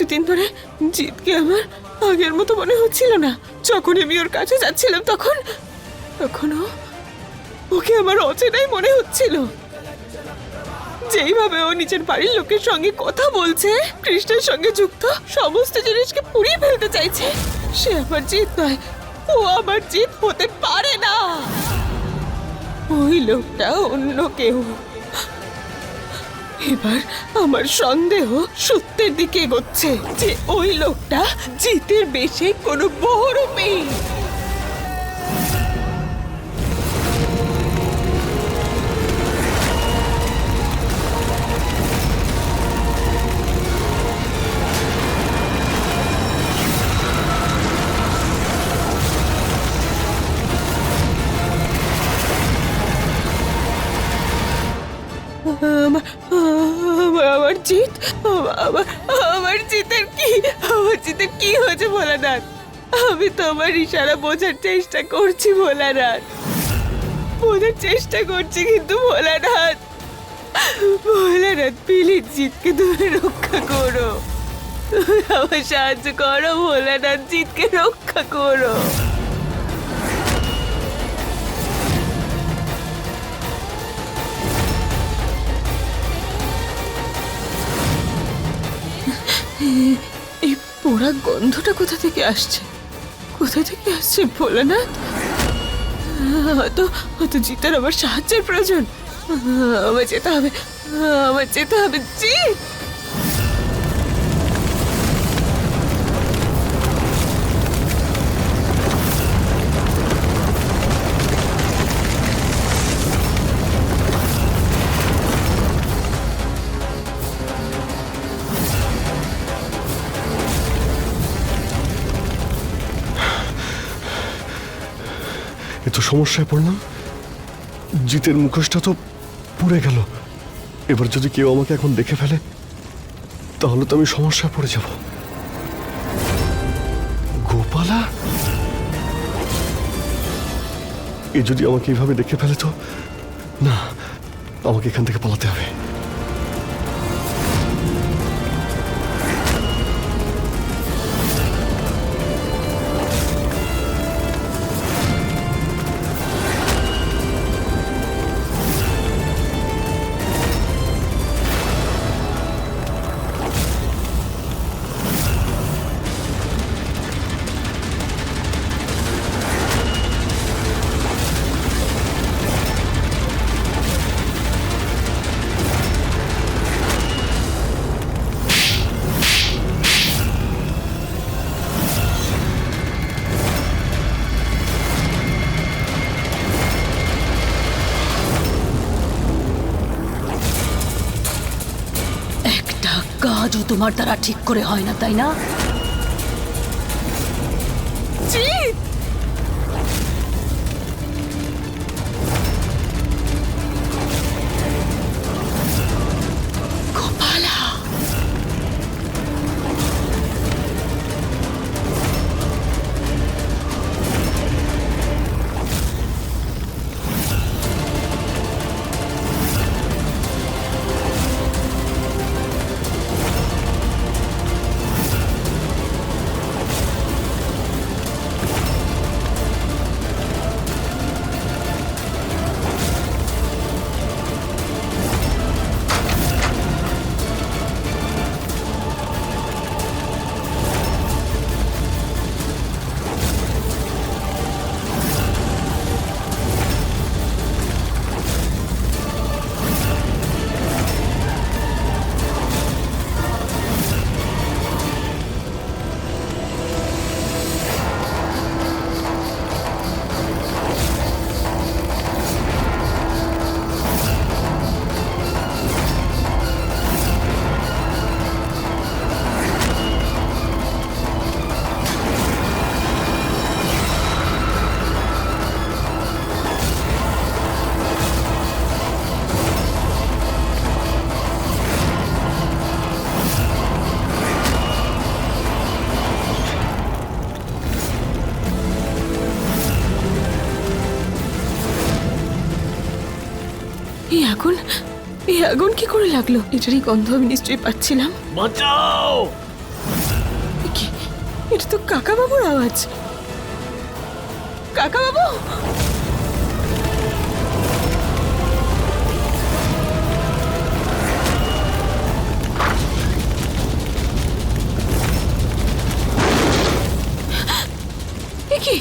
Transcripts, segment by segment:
কিছুদিন ধরে জিতকে আমার আগের মতো মনে হচ্ছিল না। যখন আমি ওর কাছে যাচ্ছিলাম তখন, তখনও ওকে আমার অচেনাই মনে হচ্ছিল। যেইভাবে ও নিজের বাড়ির লোকের সঙ্গে কথা বলছে, কৃষ্ণের সঙ্গে যুক্ত সমস্ত জিনিসকে পুড়িয়ে ফেলতে চাইছে, সে আমার জিত নয়। ও আমার জিত হতে পারে না। ওই লোকটা অন্য কেউ। এবার আমার সন্দেহ সত্যের দিকে এগোচ্ছে যে ওই লোকটা জিতের বেশে কোনো বড় আমার আমার জিত। আমার আমার জিতের কি? আমার জিতের কি হয়েছে ভোলানাথ? আমি তোমার ইশারা বোঝার চেষ্টা করছি ভোলানাথ। বোঝার চেষ্টা করছি কিন্তু ভোলানাথ। ভোলানাথ প্লিজ জিতকে তুমি রক্ষা করো। তুমি আমার সাহায্য করো, ভোলানাথ জিতকে রক্ষা করো। এই পোড়া গন্ধটা কোথা থেকে আসছে? কোথা থেকে আসছে ভোলানাথ? হয়তো হয়তো জিতার আমার সাহায্যের প্রয়োজন। আমার যেতে হবে আমার যেতে হবে জিত সমস্যায় পড়লাম? জিতের মুখোশটা তো পুড়ে গেল। এবার যদি কেউ আমাকে এখন দেখে ফেলে, তাহলে তো আমি সমস্যায় পড়ে যাব। গোপালা? এ যদি আমাকে এইভাবে দেখে ফেলে তো? না, আমাকে এখান থেকে পালাতে হবে। তোমার দ্বারা ঠিক করে হয় না তাই না? আগুন কি করে লাগল? এটারই গন্ধ আমি নিশ্চয়ই পাচ্ছিলাম। বাঁচাও! এটা তো কাকা বাবুর আওয়াজ। কাকা বাবু কি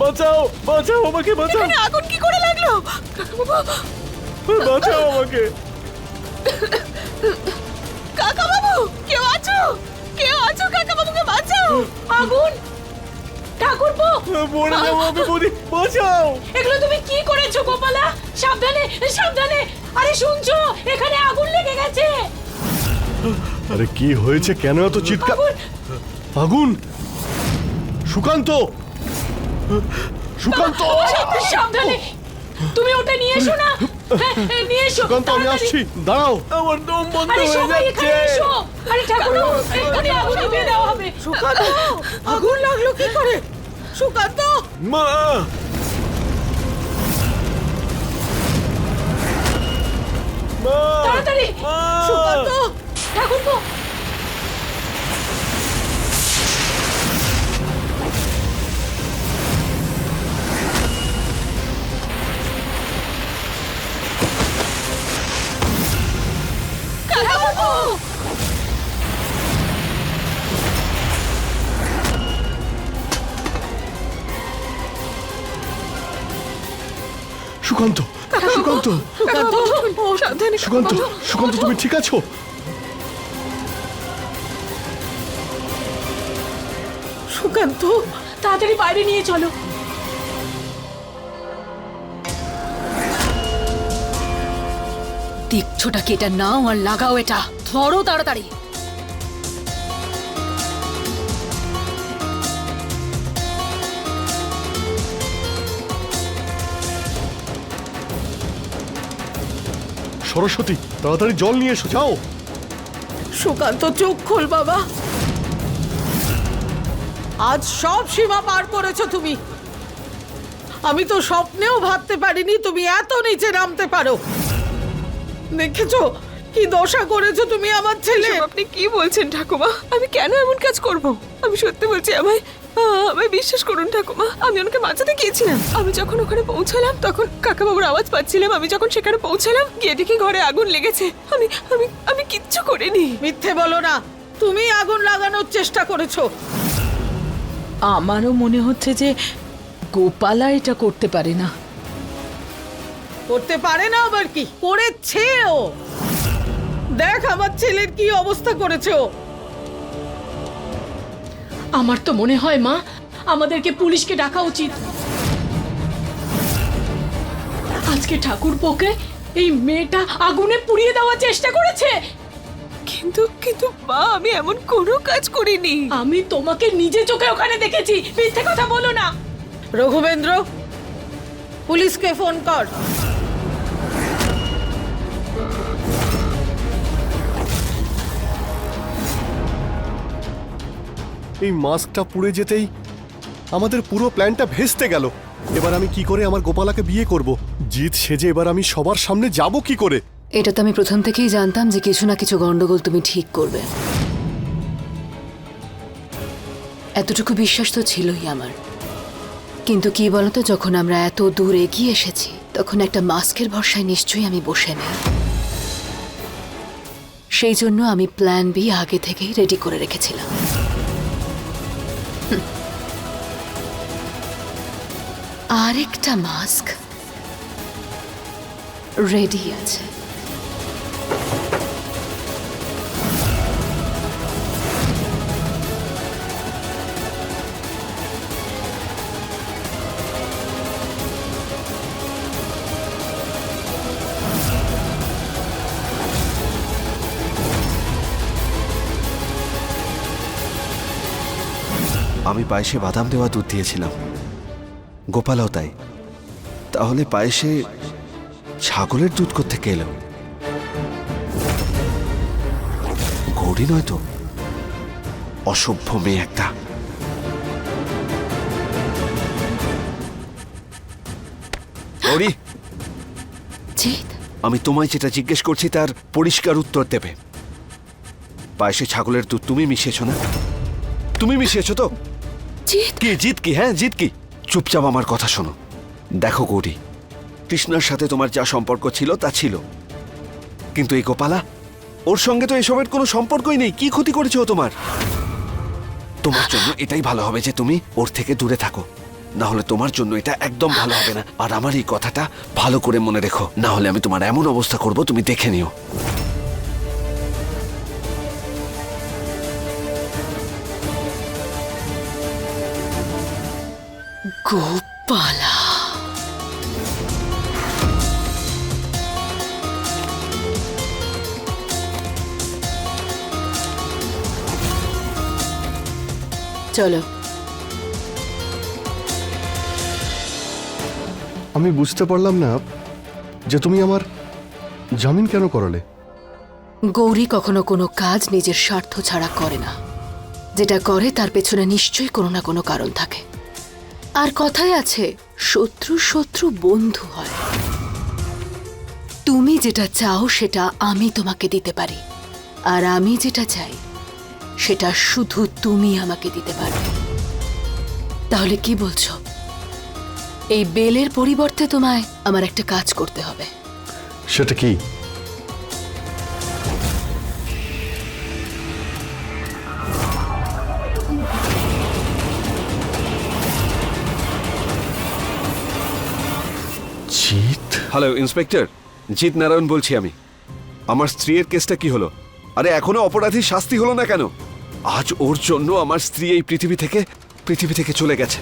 বাঁচাও বাঁচাও আমাকে বাঁচাও। এখানে আগুন কি করে লাগল? বাঁচাও আমাকে। কাকা বাবু কেউ আছো? কেউ আছো কাকা বাবুকে বাঁচাও। আগুন! ঠাকুরপো! মরে যাব আমি বলি বাঁচাও। এগুলো তুমি কি করেছ গোপালা? সাবধানে সাবধানে। আরে শুনছো এখানে আগুন লেগে গেছে। আরে কি হয়েছে? কেন এত চিৎকার? আগুন! সুকান্ত! সুকান্ত! সাবধানে! তুমি ওটা নিয়ে এসো না! হ্যাঁ, নিয়ে এসো সুকান্ত আমি আসছি। দাঁড়াও। আমার দম বন্ধ হয়ে যাচ্ছে। আরে ঠাকুর এখানে আগুন দেওয়া হবে। সুকান্ত আগুন লাগল কি করে? সুকান্ত! মা! মা! তাড়াতাড়ি। সুকান্ত! ঠাকুরপো সুকান্ত। সুকান্ত সাবধানে সুকান্ত সুকান্ত তুমি ঠিক আছো? সুকান্ত তাড়াতাড়ি বাইরে নিয়ে চলো। দেখছোটা কি এটা নাও আর লাগাও এটা। ধরো তাড়াতাড়ি। সরস্বতী তাড়াতাড়ি জল নিয়ে এসো যাও। সুকান্ত চোখ খোল বাবা। আজ সব সীমা পার করেছ তুমি। আমি তো স্বপ্নেও ভাবতে পারিনি তুমি এত নিচে নামতে পারো। দেখেছ কি দশা করেছ তুমি আমার ছেলে? আপনি কি বলছেন ঠাকুমা? আমি কেন এমন কাজ করব? আমি সত্যি বলছি আমায় আমায় বিশ্বাস করুন ঠাকুমা। আমি ওনাকে বাঁচাতে গিয়েছিলাম। আমি যখন ওখানে পৌঁছালাম তখন কাকাবাবুর আওয়াজ পাচ্ছিলাম। আমি যখন সেখানে পৌঁছালাম গিয়ে দেখি ঘরে আগুন লেগেছে। আমি আমি আমি কিচ্ছু করিনি। মিথ্যে বলো না। তুমি আগুন লাগানোর চেষ্টা করেছ। আমারও মনে হচ্ছে যে গোপালা এটা করতে পারে না। করতে পারে না আবার কি? করেছে ও। দেখ আমার ছেলের কি অবস্থা করেছে ও। আমার তো মনে হয় মা আমাদেরকে পুলিশকে ডাকা উচিত। আজকে ঠাকুরপোকে এই মেয়েটা আগুনে পুড়িয়ে দেওয়ার চেষ্টা করেছে। কিন্তু কিন্তু মা আমি এমন কোনো কাজ করিনি। আমি তোমাকে নিজে চোখে ওখানে দেখেছি মিথ্যে কথা বলো না। রঘুবেন্দ্র পুলিশকে ফোন কর। এই মাস্কটা পুড়ে যেতেই আমাদের পুরো প্ল্যানটা ভেস্তে গেল। এবার আমি কি করে আমার গোপালাকে বিয়ে করব? জিত সেজে এবার আমি সবার সামনে যাব কি করে? এটা তো আমি প্রথম থেকেই জানতাম যে কিছু না কিছু গন্ডগোল তুমি ঠিক করবে। এতটুকু বিশ্বাস তো ছিলই আমার। কিন্তু কি বলতো, যখন আমরা এত দূর এগিয়ে এসেছি, তখন একটা মাস্কের ভরসায় নিশ্চয়ই আমি বসে নেই। সেই জন্য আমি প্ল্যান বি আগে থেকেই রেডি করে রেখেছিলাম। আরেকটা মাস্ক। রেডি আছে। আমি পায়েসে বাদাম দেওয়া দুধ দিয়েছিলাম। গোপালও তাই। তাহলে পায়েসে ছাগলের দুধ থেকে এলো? গৌরী নয় তো? অসভ্য মেয়ে একটা। গৌরী জিৎ। আমি তোমায় যেটা জিজ্ঞেস করছি তার পরিষ্কার উত্তর দেবে। পায়েসে ছাগলের দুধ তুমি মিশিয়েছো না? তুমি মিশিয়েছো তো? জিৎ। কি জিত কি? হ্যাঁ জিত কি? চুপচাপ আমার কথা শোনো। দেখো গৌরী, কৃষ্ণার সাথে তোমার যা সম্পর্ক ছিল, তা ছিল। কিন্তু এই গোপালা, ওর সঙ্গে তো এসবের কোনো সম্পর্কই নেই, কি ক্ষতি করেছে ও তোমার? তোমার জন্য এটাই ভালো হবে যে তুমি ওর থেকে দূরে থাকো। না হলে তোমার জন্য এটা একদম ভালো হবে না। আর আমার এই কথাটা ভালো করে মনে রেখো। না হলে আমি তোমার এমন অবস্থা করব, তুমি দেখে নিও। গোপালা চলো আমি বুঝতে পারলাম না যে তুমি আমার জামিন কেন করালে? গৌরী কখনো কোনো কাজ নিজের স্বার্থ ছাড়া করে না। যেটা করে তার পেছনে নিশ্চয়ই কোনো না কোনো কারণ থাকে। আর কথায় আছে, শত্রু শত্রু বন্ধু হয়। তুমি যেটা চাও সেটা আমি তোমাকে দিতে পারি। আর আমি যেটা চাই, সেটা শুধু তুমি আমাকে দিতে পারবে। তাহলে কি বলছো? এই বেলের পরিবর্তে তোমায় আমার একটা কাজ করতে হবে। সেটা কি? হ্যালো ইন্সপেক্টর জিৎ নারায়ণ বলছি আমি। আমার স্ত্রীর কেসটা কি হলো? আরে, এখনও অপরাধীর শাস্তি হলো না কেন? আজ ওর জন্য আমার স্ত্রী এই পৃথিবী থেকে পৃথিবী থেকে চলে গেছে।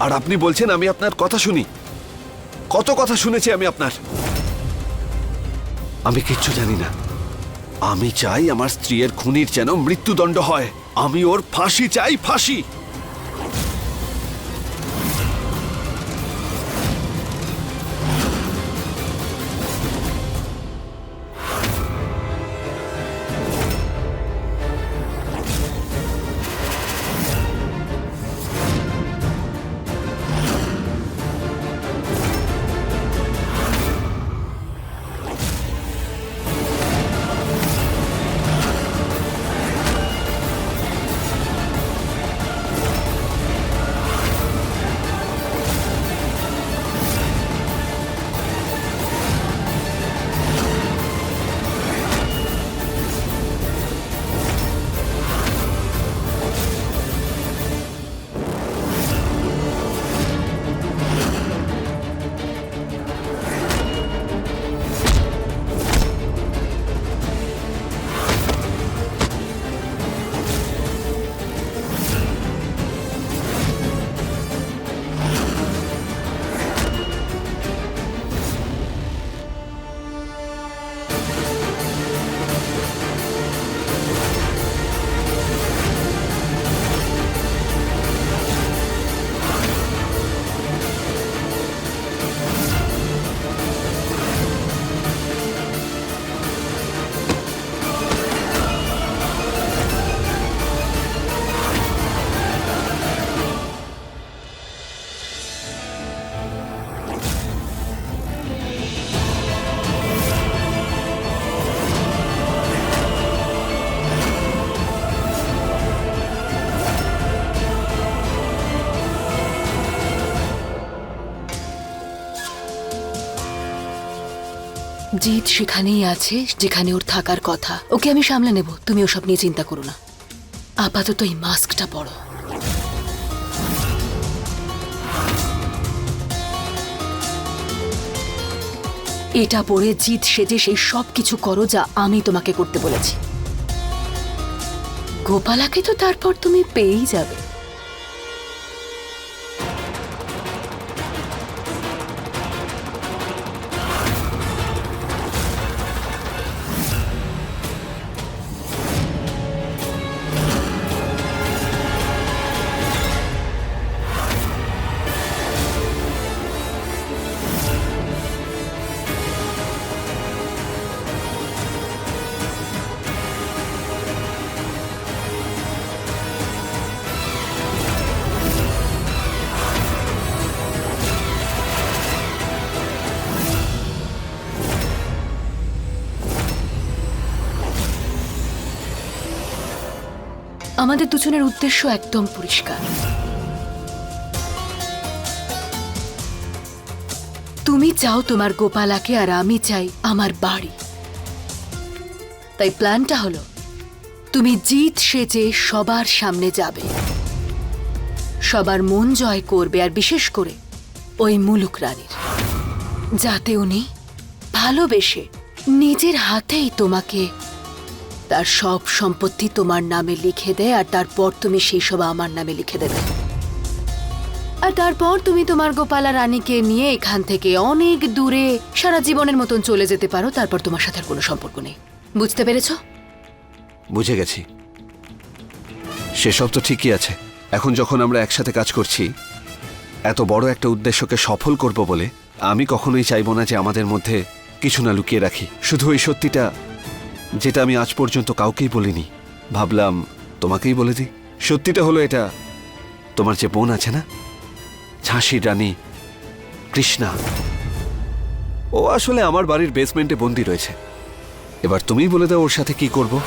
আর আপনি বলছেন আমি আপনার কথা শুনি। কত কথা শুনেছি আমি আপনার? আমি কিচ্ছু জানি না। আমি চাই আমার স্ত্রীর খুনির যেন মৃত্যুদণ্ড হয়। আমি ওর ফাঁসি চাই, ফাঁসি! জিৎ সেখানেই আছে, যেখানে ওর থাকার কথা। ওকে আমি সামলে নেব, তুমি ওসব নিয়ে চিন্তা করো না। আপাতত এই মাস্কটা পড়ো এটা পরে জিৎ সেজে সেই সব কিছু করো যা আমি তোমাকে করতে বলেছি। গোপালাকে তো তারপর তুমি পেয়েই যাবে। আমাদের দুজনের উদ্দেশ্য একদম পরিষ্কার। তুমি চাও তোমার গোপালাকে আর আমি চাই আমার বাড়ি। তাই প্ল্যানটা হলো, তুমি জিত সেজে সবার সামনে যাবে। সবার মন জয় করবে আর বিশেষ করে ওই মুলুক রানীর। যাতে উনি ভালোবেসে নিজের হাতেই তোমাকে তার সব সম্পত্তি তোমার নামে লিখে দেয় আর তারপর তুমি সেই সব আমার নামে লিখে দেবে। আর তারপর তুমি তোমার গোপালা রানীকে নিয়ে এখান থেকে অনেক দূরে সারা জীবনের মতন চলে যেতে পারো, তারপর তোমার সাথে আর কোনো সম্পর্ক নেই। বুঝতে পেরেছ? বুঝে গেছি। সেসব তো ঠিকই আছে। এখন যখন আমরা একসাথে কাজ করছি, এত বড় একটা উদ্দেশ্যকে সফল করব বলে আমি কখনোই চাইব না যে আমাদের মধ্যে কিছু না লুকিয়ে রাখি। শুধু ওই সত্যিটা যেটা আমি আজ পর্যন্ত কাউকেই বলিনি। ভাবলাম তোমাকেই বলে দিই। সত্যিটা হলো এটা তোমার যে বোন আছে না? ঝাঁসির রানী কৃষ্ণা। ও আসলে আমার বাড়ির বেসমেন্টে বন্দি রয়েছে। এবার তুমিই বলে দাও ওর সাথে কি করব।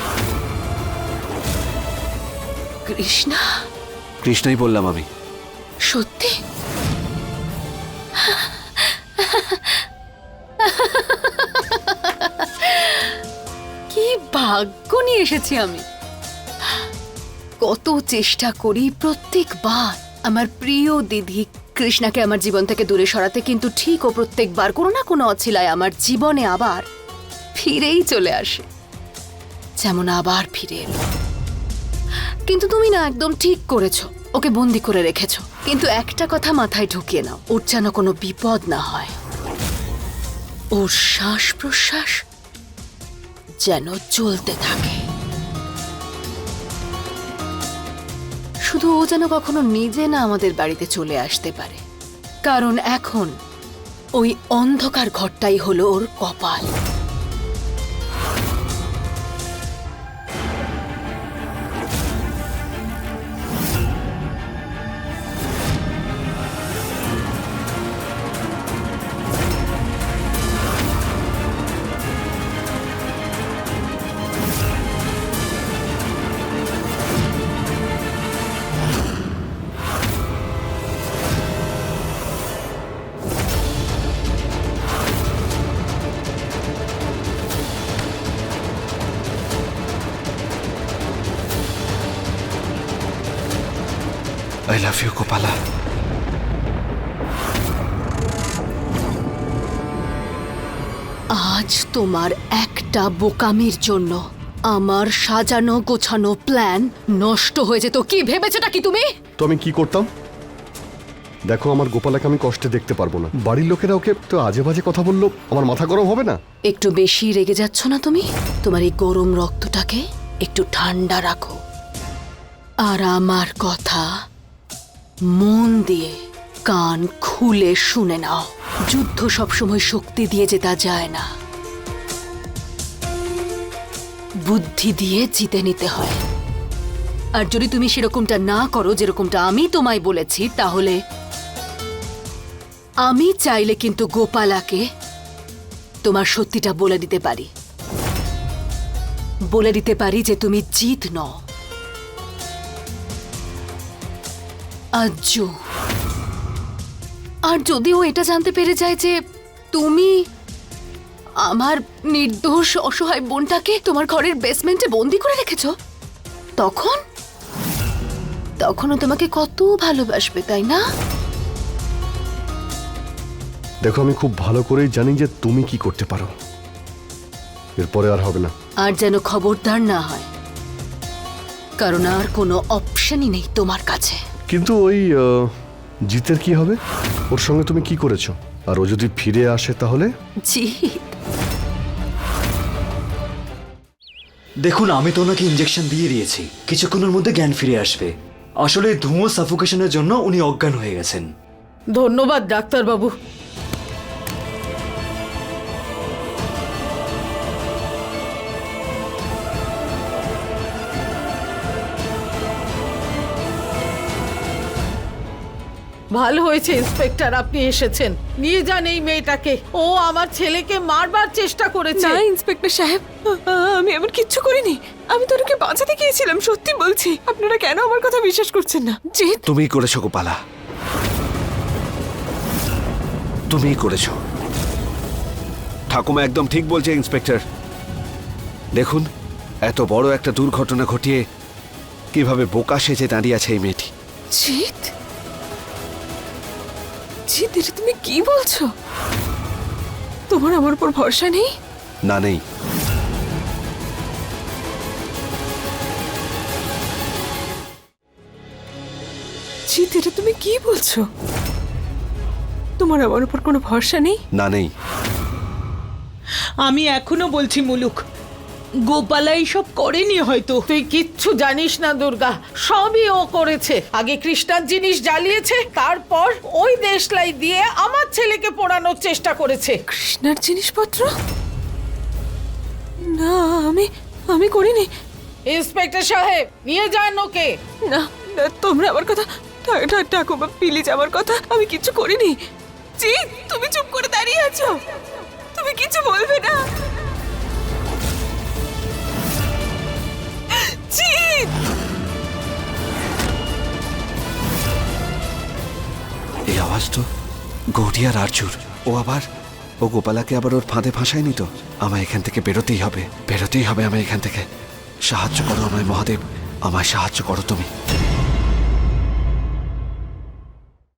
কৃষ্ণা? কৃষ্ণাই বললাম আমি। সত্যি? এসেছি আমি। কত চেষ্টা করি প্রত্যেকবার। আমার প্রিয় দিদি কৃষ্ণাকে আমার জীবন থেকে দূরে সরাতে, কিন্তু ঠিক ও প্রত্যেকবার কোনো না কোনো অছিলায় আমার জীবনে আবার ফিরেই চলে আসে। যেমন আবার ফিরে এলো। কিন্তু তুমি না একদম ঠিক করেছ। ওকে বন্দি করে রেখেছো। কিন্তু একটা কথা মাথায় ঢুকিয়ে নাও, ওর যেন কোনো বিপদ না হয়। ওর শ্বাস প্রশ্বাস যেন চলতে থাকে। শুধু ও যেন কখনো নিজে না আমাদের বাড়িতে চলে আসতে পারে। কারণ এখন ওই অন্ধকার ঘরটাই হলো ওর কপাল। গোপালা আজ তোমার একটা বোকামির জন্য আমার সাজানো গোছানো প্ল্যান নষ্ট হয়ে যেত কি ভেবেছোটা কি তুমি? তো আমি কি করতাম? দেখো আমার গোপালাকে আমি কষ্টে দেখতে পারব না। বাড়ির লোকেরা ওকে তো আজে বাজে কথা বলল আমার মাথা গরম হবে না? একটু বেশি রেগে যাচ্ছ না তুমি? তোমার এই গরম রক্তটাকে একটু ঠান্ডা রাখো। আর আমার কথা মন দিয়ে কান খুলে শুনে নাও। যুদ্ধ সবসময় শক্তি দিয়ে জেতা যায় না। বুদ্ধি দিয়ে জিতে নিতে হয়। আর যদি তুমি সেরকমটা না করো, যেরকমটা আমি তোমায় বলেছি, তাহলে আমি চাইলে কিন্তু গোপালাকে তোমার সত্যিটা বলে দিতে পারি। বলে দিতে পারি যে তুমি জিত নও। আজ্জু। আর যদি ও এটা জানতে পেরে যায় যে তুমি আমার নির্দোষ অসহায় বোনটাকে তোমার ঘরের বেসমেন্টে বন্দি করে রেখেছ তখন? তখনও তোমাকে কত ভালোবাসবে তাই না? দেখো আমি খুব ভালো করেই জানি যে তুমি কি করতে পারো। এরপরে আর হবে না। আর যেন খবরদার না হয়। কারণ আর কোনো অপশনই নেই তোমার কাছে। কিন্তু ওই জিতের কি হবে? ওর সঙ্গে তুমি কি করেছ? আর ও যদি ফিরে আসে তাহলে? দেখুন আমি তো ওনাকে ইঞ্জেকশন দিয়ে দিয়েছি। কিছুক্ষণের মধ্যে জ্ঞান ফিরে আসবে। আসলে ধুঁয়ো সাফোকেশনের জন্য উনি অজ্ঞান হয়ে গেছেন। ধন্যবাদ ডাক্তারবাবু। ভালো হয়েছে ইন্সপেক্টর আপনি এসেছেন। নিয়ে যান এই মেয়েটাকে। ও আমার ছেলেকে মারবার চেষ্টা করেছে। না ইন্সপেক্টর সাহেব আমি এমন কিচ্ছু করিনি। আমি তো ওনাকে বাঁচাতে গিয়েছিলাম সত্যি বলছি। আপনারা কেন আমার কথা বিশ্বাস করছেন না? জিৎ! তুমিই করেছ গোপালা। তুমিই করেছ। ঠাকুমা একদম ঠিক বলছে ইন্সপেক্টর। দেখুন এত বড় একটা দুর্ঘটনা ঘটিয়ে কীভাবে বোকা সেজে দাঁড়িয়ে আছে এই মেয়েটি। জিৎ! জিৎ এটা তুমি কি বলছো? তোমার আমার উপর ভরসা নেই? না নেই। জিৎ এটা তুমি কি বলছো? তোমার আমার উপর কোনো ভরসা নেই? না নেই। আমি এখনও বলছি মুলুক। গোপালা এইসব করেনি হয়তো। তুই কিচ্ছু জানিস না দুর্গা। সবই ও করেছে। আগে কৃষ্ণার জিনিস জ্বালিয়েছে তারপর ওই দেশলাই দিয়ে আমার ছেলেকে পোড়ানোর চেষ্টা করেছে। কৃষ্ণার জিনিসপত্র? না আমি আমি করিনি। ইন্সপেক্টর সাহেব নিয়ে যান ওকে। না না তোমরা আমার কথা ঠা- ঠা- ঠাকুমা প্লিজ আমার কথা আমি কিছু করিনি। জিৎ তুমি চুপ করে দাঁড়িয়ে আছো। তুমি কিছু বলবে না। জিৎ এই আওয়াজ তো গৌরিয়ার আর্যুর ও আবার, ও গোপালাকে আবার ওর ফাঁদে ফাঁসায়নি তো? আমায় এখান থেকে বেরোতেই হবে বেরোতেই হবে আমায় এখান থেকে। সাহায্য করো আমায়, মহাদেব, আমায় সাহায্য করো তুমি।